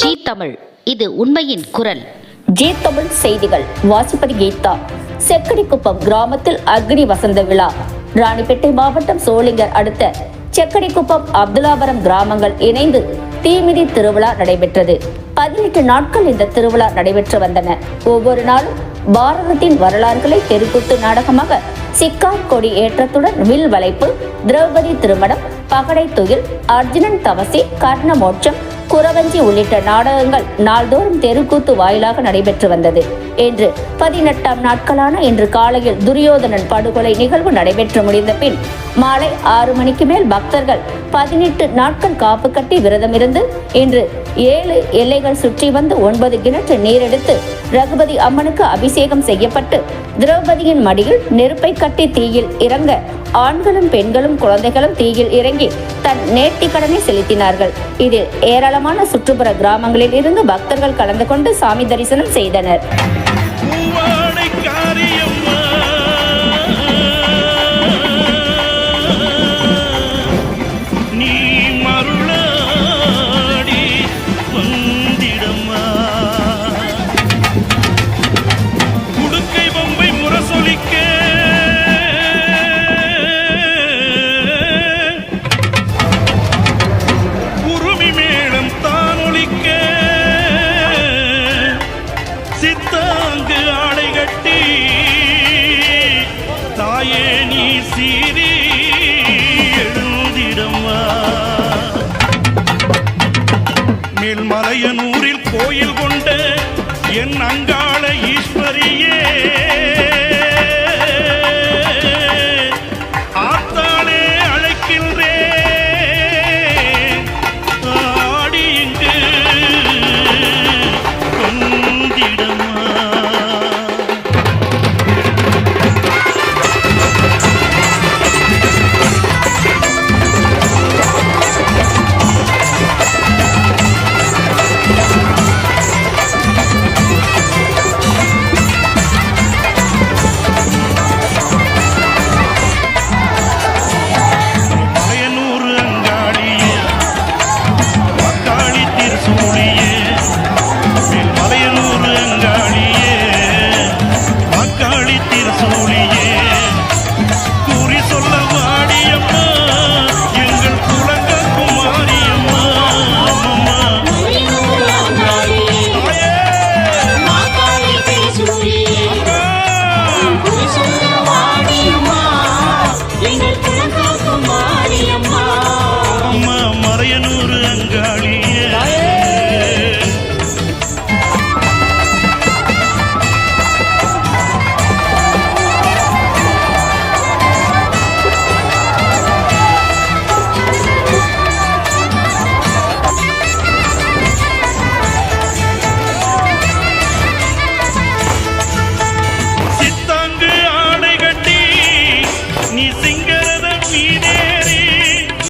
G Tamil. இது உண்மையின் குரல். ஜி தமிழ் செய்திகள். வாசிப்பது கீதா. செக்கடிக்குப்பம் கிராமத்தில் அக்னி வசந்த விழா. ராணிப்பேட்டை மாவட்டம் சோளிங்கர் அடுத்த செக்கடிக்குப்பம் அப்துல்லாபுரம் கிராமங்கள் இணைந்து தீமிதி திருவிழா நடைபெற்றது. பதினெட்டு நாட்கள் இந்த திருவிழா நடைபெற்று வந்தன. ஒவ்வொரு நாளும் பாரதத்தின் வரலாறுகளை தெருக்கூத்து நாடகமாக சிக்கார் கொடி ஏற்றத்துடன் வில் வளைப்பு திரௌபதி திருமணம் பகடை துயில் அர்ஜுனன் தவசி கர்ண மோட்சம் குறவஞ்சி உள்ளிட்ட நாடகங்கள் நாள்தோறும் தெருக்கூத்து வாயிலாக நடைபெற்று வந்தது. என்று பதினெட்டாம் நாட்களான இன்று காலையில் துரியோதனன் படுகொலை நிகழ்வு நடைபெற்று முடிந்த பின் மாலை ஆறு மணிக்கு மேல் பக்தர்கள் பதினெட்டு நாட்கள் காப்பு கட்டி விரதமிருந்து இன்று ஏழு எல்லைகள் சுற்றி வந்து ஒன்பது கிணற்று நீரெடுத்து ரகுபதி அம்மனுக்கு அபிஷேகம் செய்யப்பட்டு திரௌபதியின் மடியில் நெருப்பை கட்டி தீயில் இறங்க ஆண்களும் பெண்களும் குழந்தைகளும் தீயில் இறங்கி தன் நேர்த்தி கடனை செலுத்தினார்கள். இதில் ஏராளமான சுற்றுப்புற கிராமங்களில் இருந்து பக்தர்கள் கலந்து கொண்டு சாமி தரிசனம் செய்தனர். தாயே நீ சீரி எழுந்திடம்மா மேல்மலையனூரில் கோயில் கொண்ட என் அங்கா